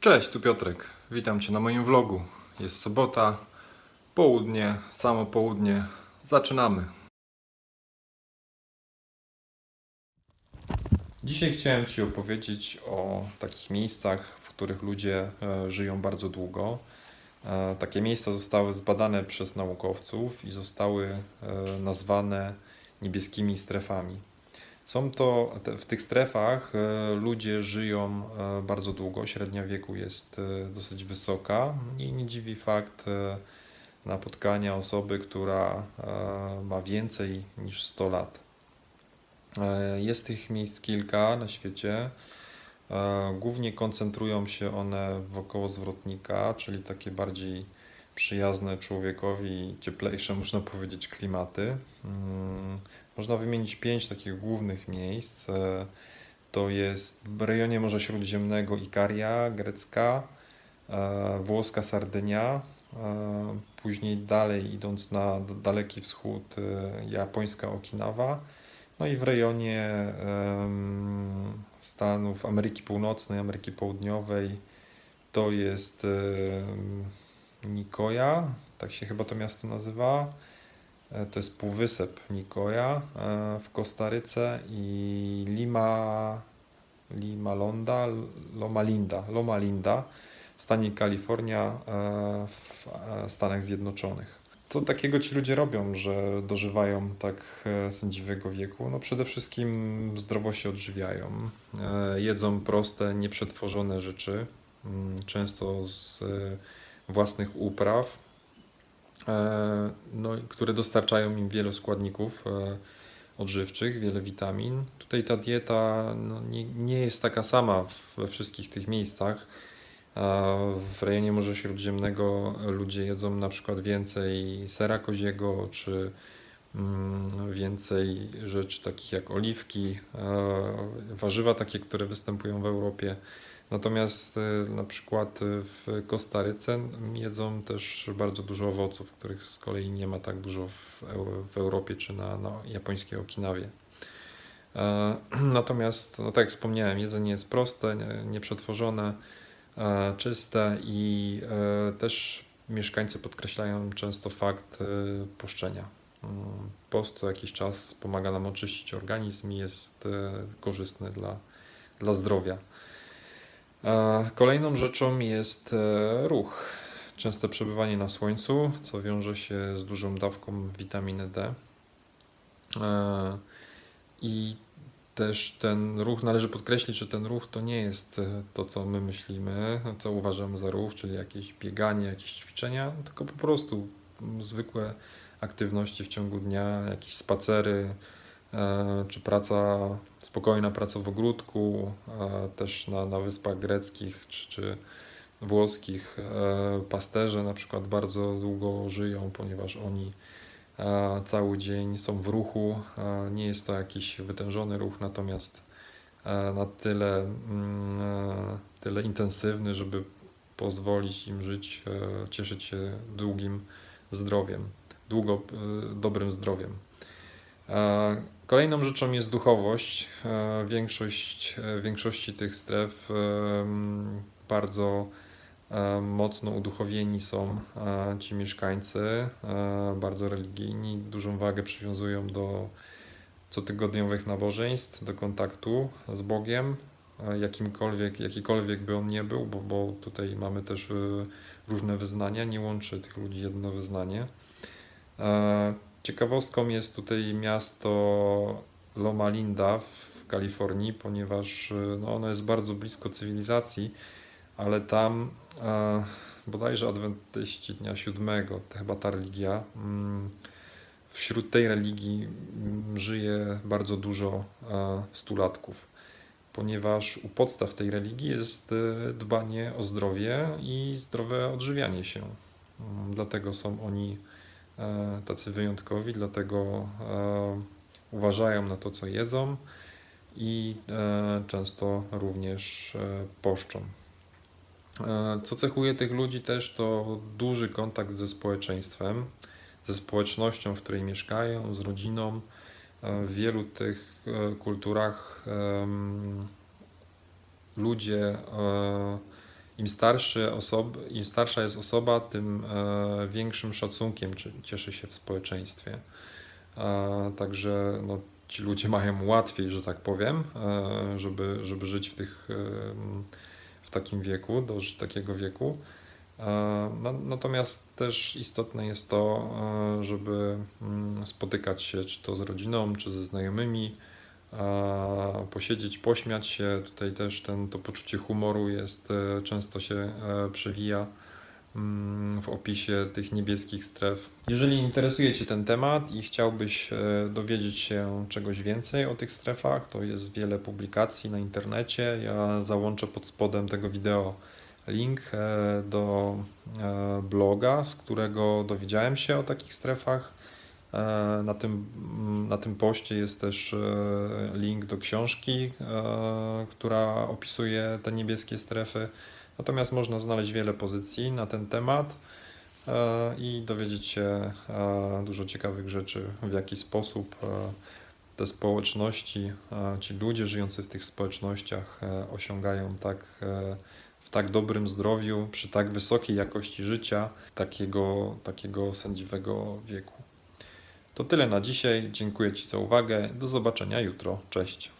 Cześć, tu Piotrek. Witam Cię na moim vlogu. Jest sobota, południe, samo południe. Zaczynamy. Dzisiaj chciałem Ci opowiedzieć o takich miejscach, w których ludzie e, żyją bardzo długo. E, Takie miejsca zostały zbadane przez naukowców i zostały e, nazwane niebieskimi strefami. Są to w tych strefach e, ludzie żyją e, bardzo długo, średnia wieku jest e, dosyć wysoka i nie dziwi fakt napotkania osoby, która ma więcej niż 100 lat. Jest tych miejsc kilka na świecie. Głównie koncentrują się one wokoło zwrotnika, czyli takie bardziej przyjazne człowiekowi, cieplejsze, można powiedzieć, klimaty. Można wymienić pięć takich głównych miejsc. E, To jest w rejonie Morza Śródziemnego Ikaria, grecka, e, włoska Sardynia, e, później dalej idąc na daleki wschód, japońska Okinawa, no i w rejonie Stanów Ameryki Północnej, Ameryki Południowej to jest Nikoja, tak się chyba to miasto nazywa. E, To jest półwysep Nikoja e, w Kostaryce i Lima, Lima Londa, Loma Linda, Loma Linda w stanie Kalifornia e, w Stanach Zjednoczonych. Co takiego ci ludzie robią, że dożywają tak sędziwego wieku? No przede wszystkim zdrowo się odżywiają, jedzą proste, nieprzetworzone rzeczy, mm, często z własnych upraw, no, i które dostarczają im wielu składników e, odżywczych, wiele witamin. Tutaj ta dieta no, nie, nie jest taka sama we wszystkich tych miejscach. W rejonie Morza Śródziemnego ludzie jedzą na przykład więcej sera koziego, czy mm, więcej rzeczy takich jak oliwki, e, warzywa takie, które występują w Europie. Natomiast e, na przykład w Kostaryce jedzą też bardzo dużo owoców, których z kolei nie ma tak dużo w, Eu- w Europie czy na, na japońskiej Okinawie. E, Natomiast, no tak jak wspomniałem, jedzenie jest proste, nie- nieprzetworzone, e, czyste i e, też mieszkańcy podkreślają często fakt e, poszczenia. Mm, Post co jakiś czas pomaga nam oczyścić organizm i jest korzystny dla, dla zdrowia. Kolejną rzeczą jest e, ruch. Częste przebywanie na słońcu, co wiąże się z dużą dawką witaminy D. E, I też ten ruch, należy podkreślić, że ten ruch to nie jest e, to, co my myślimy, co uważamy za ruch, czyli jakieś bieganie, jakieś ćwiczenia, tylko po prostu zwykłe aktywności w ciągu dnia, jakieś spacery, czy praca, spokojna praca w ogródku, e, też na, na wyspach greckich czy, czy włoskich. e, Pasterze na przykład bardzo długo żyją, ponieważ oni e, cały dzień są w ruchu. e, Nie jest to jakiś wytężony ruch, natomiast e, na tyle, mm, e, tyle intensywny, żeby pozwolić im żyć, e, cieszyć się długim zdrowiem, długo e, dobrym zdrowiem. E, Kolejną rzeczą jest duchowość. E, Większość, e, większości tych stref bardzo mocno uduchowieni są ci mieszkańcy, bardzo religijni, dużą wagę przywiązują do cotygodniowych nabożeństw, do kontaktu z Bogiem, jakimkolwiek, jakikolwiek by on nie był, bo, bo tutaj mamy też różne wyznania, nie łączy tych ludzi jedno wyznanie. Ciekawostką jest tutaj miasto Loma Linda w Kalifornii, ponieważ e, no, ono jest bardzo blisko cywilizacji, ale tam e, bodajże adwentyści dnia siódmego, to chyba ta religia, mm, wśród tej religii mm, żyje bardzo dużo e, stulatków, ponieważ u podstaw tej religii jest e, dbanie o zdrowie i zdrowe odżywianie się. Mm, Dlatego są oni tacy wyjątkowi, dlatego e, uważają na to, co jedzą i e, często również e, poszczą. E, Co cechuje tych ludzi też to duży kontakt ze społeczeństwem, ze społecznością, w której mieszkają, z rodziną. E, W wielu tych e, kulturach ludzie e, im, starszy osob, im starsza jest osoba, tym e, większym szacunkiem cieszy się w społeczeństwie. E, Także no, ci ludzie mają łatwiej, że tak powiem, e, żeby, żeby żyć w, tych, w takim wieku, dożyć takiego wieku. No, natomiast też istotne jest to, żeby mm, spotykać się czy to z rodziną, czy ze znajomymi, posiedzieć, pośmiać się. Tutaj też ten, to poczucie humoru jest, e, często się e, przewija mm, w opisie tych niebieskich stref. Jeżeli interesuje Cię ten temat i chciałbyś e, dowiedzieć się czegoś więcej o tych strefach, to jest wiele publikacji na internecie. Ja załączę pod spodem tego wideo link do bloga, z którego dowiedziałem się o takich strefach. E, Na tym, mm, na tym poście jest też e, link do książki, e, która opisuje te niebieskie strefy. Natomiast można znaleźć wiele pozycji na ten temat i dowiedzieć się dużo ciekawych rzeczy, w jaki sposób te społeczności, ci ludzie żyjący w tych społecznościach osiągają tak, w tak dobrym zdrowiu, przy tak wysokiej jakości życia, takiego, takiego sędziwego wieku. To tyle na dzisiaj. Dziękuję Ci za uwagę. Do zobaczenia jutro. Cześć.